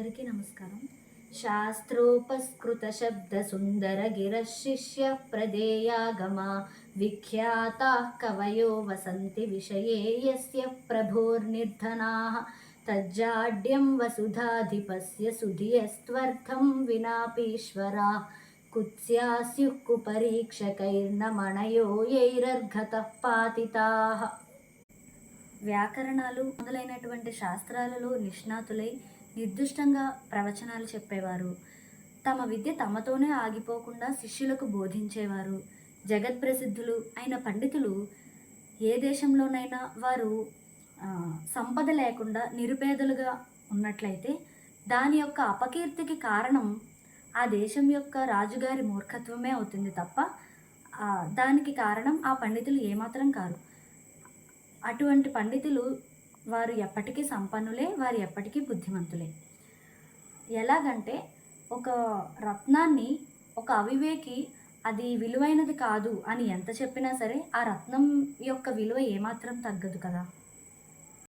అందరికీ నమస్కారం. శాస్త్రోపస్కృత శబ్ద సుందర గిరశిష్య ప్రదేయాగమా విఖ్యాత కవయో వసంతి విషయే యస్య ప్రభోర్నిర్ధనా. తజ్జాడ్యం వసుధాధిపస్య సుధియస్త్వర్థం వినాపీశ్వరా. కుత్స్యాస్యుః కుపరీక్షకైర్నమణయో యైరర్ఘతః పాతితాः. వ్యాకరణాలు మొదలైనటువంటి శాస్త్రాలలో నిష్ణాతులై నిర్దిష్టంగా ప్రవచనాలు చెప్పేవారు. తమ విద్య తమతోనే ఆగిపోకుండా శిష్యులకు బోధించేవారు. జగత్ప్రసిద్ధులు అయిన పండితులు ఏ దేశంలోనైనా వారు సంపద లేకుండా నిరుపేదలుగా ఉన్నట్లయితే దాని యొక్క అపకీర్తికి కారణం ఆ దేశం యొక్క రాజుగారి మూర్ఖత్వమే అవుతుంది తప్ప దానికి కారణం ఆ పండితులు ఏమాత్రం కారు. అటువంటి పండితులు వారు ఎప్పటికీ సంపన్నులే వారు ఎప్పటికీ బుద్ధిమంతులే. ఎలాగంటే ఒక రత్నాన్ని ఒక అవివేకి అది విలువైనది కాదు అని ఎంత చెప్పినా సరే ఆ రత్నం యొక్క విలువ ఏమాత్రం తగ్గదు కదా.